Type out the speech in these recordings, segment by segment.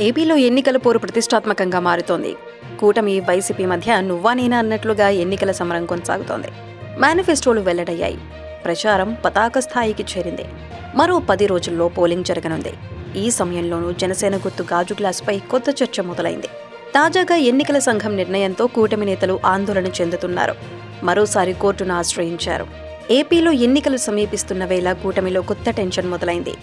ఏపీలో ఎన్నికల పోరు ప్రతిష్టాత్మకంగా మారుతోంది. కూటమి వైసీపీ మధ్య నువ్వా నేనా అన్నట్లుగా ఎన్నికల సమరం కొనసాగుతోంది. మేనిఫెస్టోలు వెల్లడయ్యాయి. ప్రచారం పతాక స్థాయికి చేరింది. మరో పది రోజుల్లో పోలింగ్ జరగనుంది. ఈ సమయంలోనూ జనసేన గుర్తు గాజు గ్లాసుపై కొత్త చర్చ మొదలైంది. తాజాగా ఎన్నికల సంఘం నిర్ణయంతో కూటమి నేతలు ఆందోళన చెందుతున్నారు. మరోసారి కోర్టును ఆశ్రయించారు. ఏపీలో ఎన్నికలు సమీపిస్తున్న వేళ కూటమిలో కొత్త టెన్షన్ మొదలైంది.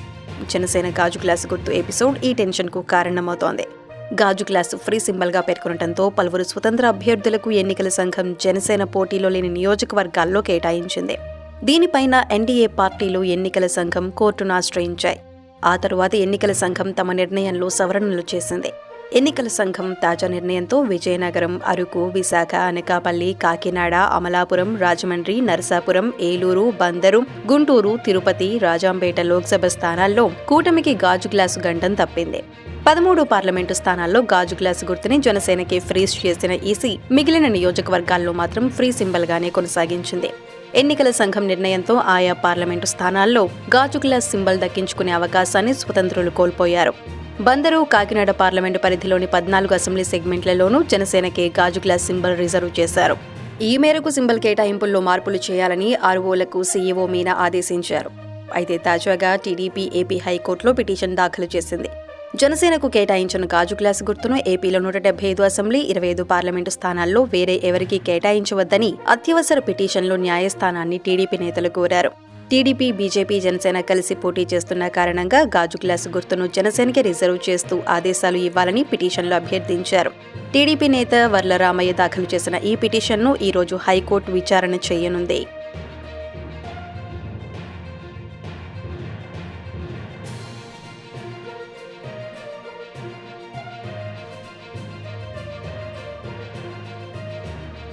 జనసేన గాజు గ్లాసు గుర్తు ఎపిసోడ్ ఈ టెన్షన్కు కారణమవుతోంది. గాజు గ్లాసు ఫ్రీ సింబల్గా పేర్కొనడంతో పలువురు స్వతంత్ర అభ్యర్థులకు ఎన్నికల సంఘం జనసేన పోటీలో లేని నియోజకవర్గాల్లో కేటాయించింది. దీనిపైన ఎన్డీఏ పార్టీలు ఎన్నికల సంఘం కోర్టును ఆశ్రయించాయి. ఆ తరువాత ఎన్నికల సంఘం తమ నిర్ణయంలో సవరణలు చేసింది. ఎన్నికల సంఘం తాజా నిర్ణయంతో విజయనగరం అరకు విశాఖ అనకాపల్లి కాకినాడ అమలాపురం రాజమండ్రి నరసాపురం ఏలూరు బందరు గుంటూరు తిరుపతి రాజాంపేట లోక్సభ స్థానాల్లో కూటమికి గాజు గ్లాసు గంటం తప్పింది. పదమూడు పార్లమెంటు స్థానాల్లో గాజు గ్లాసు గుర్తుని జనసేనకి ఫ్రీజ్ చేసిన ఈసీ మిగిలిన నియోజకవర్గాల్లో మాత్రం ఫ్రీ సింబల్ గానే కొనసాగించింది. ఎన్నికల సంఘం నిర్ణయంతో ఆయా పార్లమెంటు స్థానాల్లో గాజు గ్లాస్ సింబల్ దక్కించుకునే అవకాశాన్ని స్వతంత్రులు కోల్పోయారు. బందరు కాకినాడ పార్లమెంటు పరిధిలోని పద్నాలుగు అసెంబ్లీ సెగ్మెంట్లలోనూ జనసేనకే గాజు గ్లాస్ సింబల్ రిజర్వ్ చేశారు. ఈ మేరకు సింబల్ కేటాయింపుల్లో మార్పులు చేయాలని ఆర్ఓలకు సీఈఓ మీనా ఆదేశించారు. అయితే తాజాగా టీడీపీ ఏపీ హైకోర్టులో పిటిషన్ దాఖలు చేసింది. జనసేనకు కేటాయించిన గాజు గ్లాసు గుర్తును ఏపీలో నూట డెబ్బై ఐదు అసెంబ్లీ ఇరవై ఐదు పార్లమెంటు స్థానాల్లో వేరే ఎవరికీ కేటాయించవద్దని అత్యవసర పిటిషన్లో న్యాయస్థానాన్ని టీడీపీ నేతలు కోరారు. టీడీపీ బీజేపీ జనసేన కలిసి పోటీ చేస్తున్న కారణంగా గాజు గ్లాసు గుర్తును జనసేనకి రిజర్వ్ చేస్తూ ఆదేశాలు ఇవ్వాలని పిటిషన్లో అభ్యర్థించారు. టీడీపీ నేత వర్ల రామయ్య దాఖలు చేసిన ఈ పిటిషన్ను ఈ రోజు హైకోర్టు విచారణ చేయనుంది.